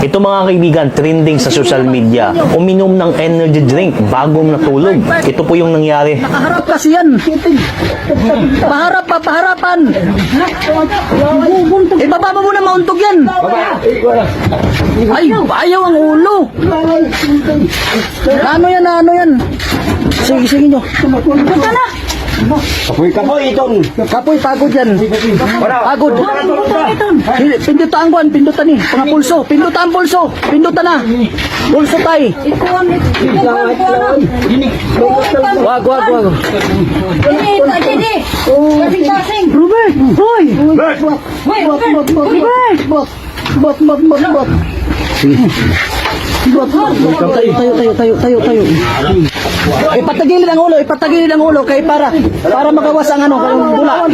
Ito mga kaibigan, trending sa social media. Uminom ng energy drink bago natulog. Ito po yung nangyari. Nakaharap kasi yan. Paharap pa, paharapan. Ibaba mo muna mauntog yan. Ay, ayaw ang ulo. Ano yan, ano yan? Sige, sige nyo. Punta na. Kapoy kapoy itong. Kapoy, pagod yan. Pagod. Pindutan ko, pindutan ni. Mga pulso, pindutan pulso. Pindutan na. Pulso tay. Wag, wag, wag. Ruben! Hoy! Bot, bot, bot, bot, bot. Bot, tayo, tayo, tayo, tayo, tayo, tayo. Ipatagilid ang ulo, ipatagilid ang ulo kay para para magawas ang ano, ang bula.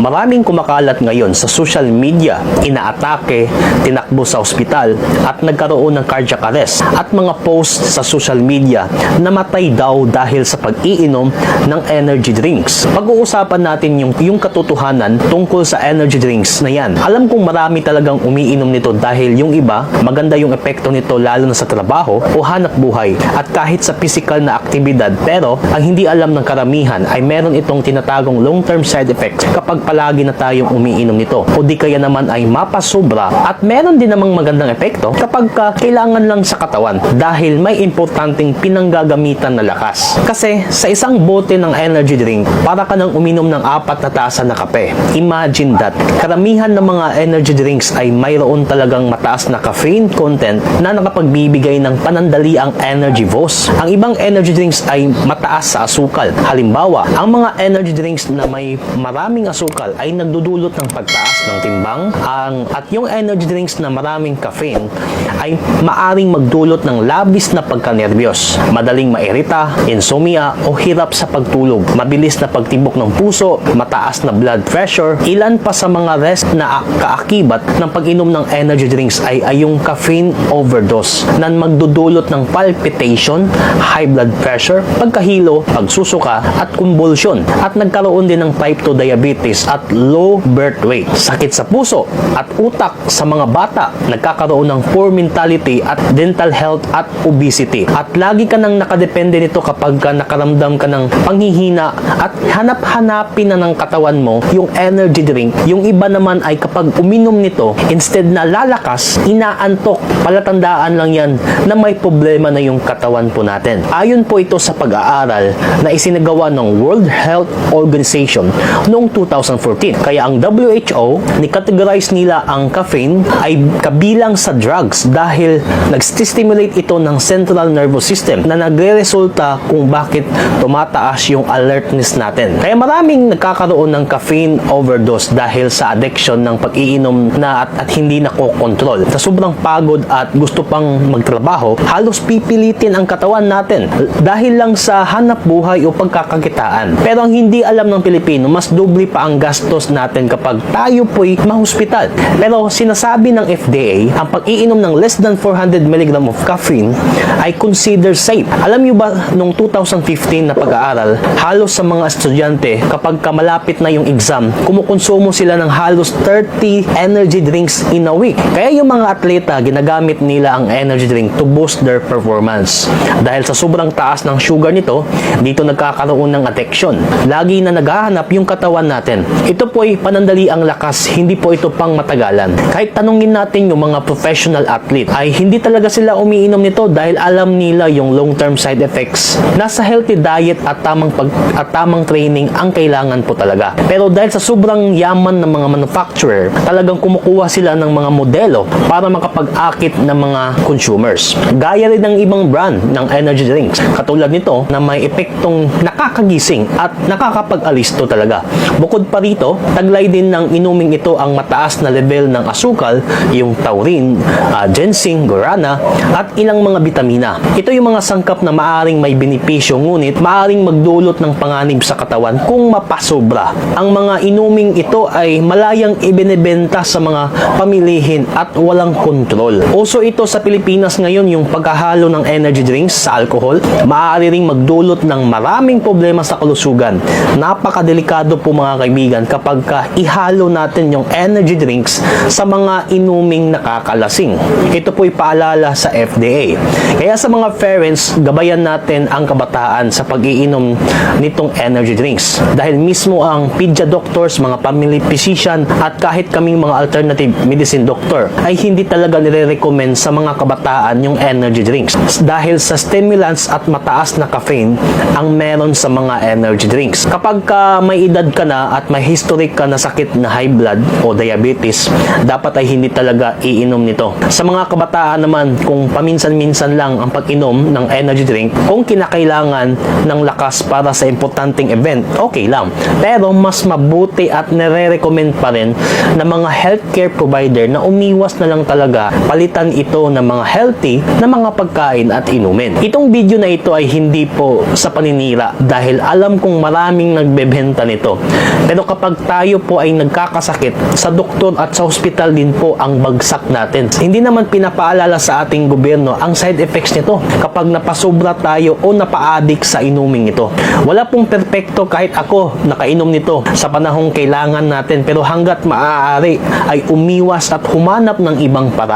Maraming kumakalat ngayon sa social media, inaatake, tinakbo sa ospital at nagkaroon ng cardiac arrest at mga post sa social media namatay daw dahil sa pag-iinom ng energy drinks. Pag-uusapan natin yung, yung katotohanan tungkol sa energy drinks na yan. Alam kong marami talagang umiinom nito dahil yung iba, maganda yung epekto nito lalo na sa trabaho o hanap buhay at kahit sa physical na aktibidad pero ang hindi alam ng karamihan ay meron itong tinatagong long-term side effects kapag palagi na tayong umiinom nito o di kaya naman ay mapasobra at meron din namang magandang epekto kapag ka kailangan lang sa katawan dahil may importanteng pinanggagamitan na lakas. Kasi sa isang bote ng energy drink, para ka nang uminom ng apat na tasa na kape. Imagine that. Karamihan ng mga energy drinks ay mayroon talagang mataas na caffeine content na nakapagbibigay ng panandaliang energy boost. Ang ibang energy drinks ay mataas sa asukal. Halimbawa, ang mga energy drinks na may maraming asukal ay nagdudulot ng pagtaas ng timbang. Ang, at yung energy drinks na maraming caffeine ay maaring magdulot ng labis na pagkanerbiyos, madaling mairita, insomnia o hirap sa pagtulog, mabilis na pagtibok ng puso, mataas na blood pressure. Ilan pa sa mga rest na kaakibat ng pag-inom ng energy drinks ay ay caffeine overdose na magdudulot ng palpitation, high blood pressure, pagkahilo, pagsusuka at convulsion at nagkaroon din ng type 2 diabetes at low birth weight, sakit sa puso at utak sa mga bata, nagkakaroon ng poor mentality at dental health at obesity. At lagi ka nang nakadepende nito kapag ka nakaramdam ka ng panghihina at hanap-hanapin na ng katawan mo yung energy drink. Yung iba naman ay kapag uminom nito, instead na lalakas, inaantok. Palatandaan lang yan na may problema na yung katawan po natin. Ayon po ito sa pag-aaral na isinagawa ng World Health Organization noong 2014. Kaya ang WHO, ni-categorize nila ang caffeine ay kabilang sa drugs dahil nag-stimulate ito ng central nervous system na nagre-resulta kung bakit tumataas yung alertness natin. Kaya maraming nagkakaroon ng caffeine overdose dahil sa addiction ng pag-iinom na at, at hindi nakokontrol. Sa sobrang pagod at gusto pang magtrabaho, halos pipilitin ang katawan natin dahil lang sa hanap buhay o pagkakakitaan. Pero ang hindi alam ng Pilipino, mas doble pa ang gastos natin kapag tayo po'y mahospital. Pero sinasabi ng FDA, ang pag-iinom ng less than 400 mg of caffeine ay considered safe. Alam niyo ba, nung 2015 na pag-aaral, halos sa mga estudyante, kapag kamalapit na yung exam, kumukonsumo sila ng halos 30 energy drinks in a week. Kaya yung mga atleta, ginagamit nila ang energy drink to boost their performance. Dahil sa sobrang taas ng sugar nito, dito nagkakaroon ng addiction. Lagi na naghahanap yung katawan natin. Ito po ay panandali ang lakas, hindi po ito pang matagalan. Kahit tanungin natin yung mga professional athlete, ay hindi talaga sila umiinom nito dahil alam nila yung long-term side effects. Nasa healthy diet at tamang pag at tamang training ang kailangan po talaga. Pero dahil sa sobrang yaman ng mga manufacturer, talagang kumukuha sila ng mga modelo para makapag-akit ng mga consumers. Gaya rin ng ibang brand ng energy drinks. Katulad nito na may epektong nakakagising at nakakapag-alisto talaga. Bukod pa rito, taglay din ng inuming ito ang mataas na level ng asukal, yung taurine, ah, ginseng, guarana, at ilang mga bitamina. Ito yung mga sangkap na maaring may benepisyo ngunit maaring magdulot ng panganib sa katawan kung mapasobra. Ang mga inuming ito ay malayang ibinebenta sa mga pamilihin at walang kontrol. Uso ito sa Pilipinas ngayon yung pagkahalo ng energy drinks sa alcohol, maaari ring magdulot ng maraming problema sa kalusugan. Napakadelikado po mga kaibigan kapag ka ihalo natin yung energy drinks sa mga inuming nakakalasing. Ito po'y paalala sa FDA. Kaya sa mga parents, gabayan natin ang kabataan sa pag-iinom nitong energy drinks. Dahil mismo ang pedia doctors, mga family physician at kahit kaming mga alternative medicine doctor ay hindi talaga nire-recommend sa mga kabataan yung energy drinks. Dahil sa stimulants at mataas na caffeine ang meron sa mga energy drinks. Kapag ka may edad ka na at may history ka na sakit na high blood o diabetes, dapat ay hindi talaga iinom nito. Sa mga kabataan naman, kung paminsan-minsan lang ang pag-inom ng energy drink, kung kinakailangan ng lakas para sa importanteng event, okay lang. Pero mas mabuti at nire-recommend pa rin ng mga healthcare provider na umiwas na lang talaga palitan ito ng mga healthy na mga pagkain at inumin. Itong video na ito ay hindi po sa paninira dahil alam kong maraming nagbebenta nito. Pero kapag tayo po ay nagkakasakit, sa doktor at sa hospital din po ang bagsak natin. Hindi naman pinapaalala sa ating gobyerno ang side effects nito kapag napasobra tayo o napaadik sa inuming ito. Wala pong perpekto kahit ako nakainom nito sa panahong kailangan natin pero hanggat maaari ay umiwas at humanap ng ibang paraan.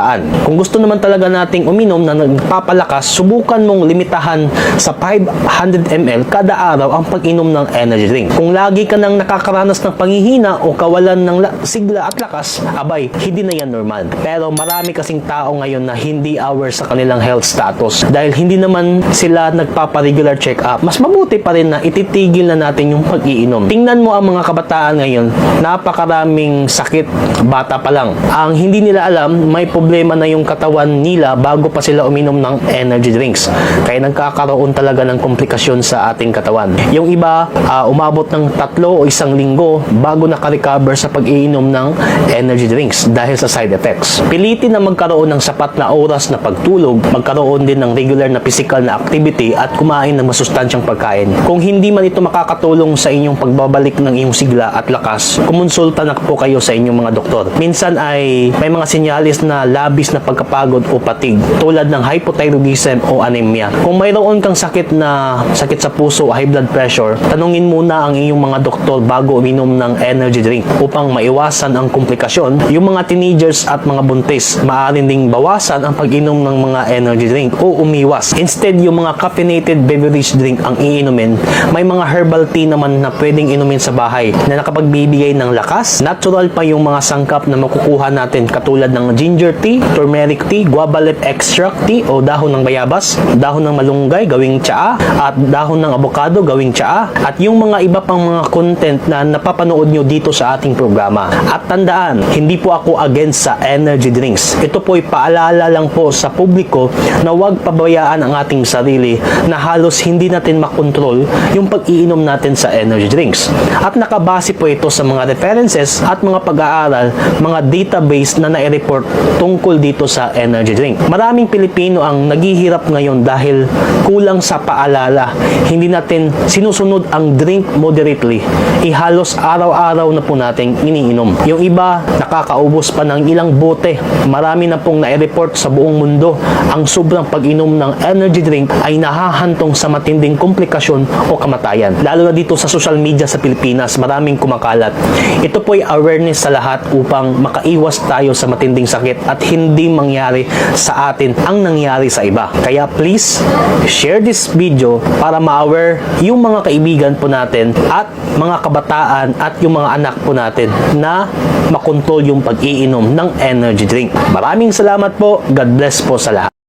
Kung gusto naman talaga nating uminom na nagpapalakas, subukan mong limitahan sa 500 ml kada araw ang pag-inom ng energy drink. Kung lagi ka nang nakakaranas ng panghihina o kawalan ng la- sigla at lakas, abay, hindi na yan normal. Pero marami kasing tao ngayon na hindi aware sa kanilang health status dahil hindi naman sila nagpapa-regular check-up. Mas mabuti pa rin na ititigil na natin yung pag-iinom. Tingnan mo ang mga kabataan ngayon, napakaraming sakit bata pa lang. Ang hindi nila alam, may problema na yung katawan nila bago pa sila uminom ng energy drinks. Kaya nagkakaroon talaga ng komplikasyon sa ating katawan. Yung iba, ah, umabot ng tatlo o isang linggo bago nakarecover sa pag-iinom ng energy drinks dahil sa side effects. Pilitin na magkaroon ng sapat na oras na pagtulog, magkaroon din ng regular na physical na activity at kumain ng masustansyang pagkain. Kung hindi man ito makakatulong sa inyong pagbabalik ng iyong sigla at lakas, kumonsulta na po kayo sa inyong mga doktor. Minsan ay may mga sinyalis na labis na pagkapagod o patig tulad ng hypothyroidism o anemia. Kung mayroon kang sakit na sakit sa puso o high blood pressure, tanungin muna ang iyong mga doktor bago uminom ng energy drink upang maiwasan ang komplikasyon. Yung mga teenagers at mga buntis, maaaring ding bawasan ang pag-inom ng mga energy drink o umiwas. Instead, yung mga caffeinated beverage drink ang iinumin, may mga herbal tea naman na pwedeng inumin sa bahay na nakapagbibigay ng lakas. Natural pa yung mga sangkap na makukuha natin katulad ng ginger tea, turmeric tea, guava leaf extract tea o dahon ng bayabas, dahon ng malunggay gawing tsaa at dahon ng avocado gawing tsaa at yung mga iba pang mga content na napapanood nyo dito sa ating programa. At tandaan, hindi po ako against sa energy drinks. Ito po ay paalala lang po sa publiko na huwag pabayaan ang ating sarili na halos hindi natin makontrol yung pag-iinom natin sa energy drinks. At nakabase po ito sa mga references at mga pag-aaral, mga database na nai-report tungkol dito sa energy drink. Maraming Pilipino ang naghihirap ngayon dahil kulang sa paalala. Hindi natin sinusunod ang drink moderately. Ihalos araw-araw na po nating iniinom. Yung iba, nakakaubos pa ng ilang bote. Marami na pong nai-report sa buong mundo ang sobrang pag-inom ng energy drink ay nahahantong sa matinding komplikasyon o kamatayan. Lalo na dito sa social media sa Pilipinas, maraming kumakalat. Ito po ay awareness sa lahat upang makaiwas tayo sa matinding sakit at hindi mangyari sa atin ang nangyari sa iba. Kaya please, share this video para ma-aware yung mga kaibigan po natin at mga kabataan at yung mga anak po natin na makontrol yung pag-iinom ng energy drink. Maraming salamat po. God bless po sa lahat.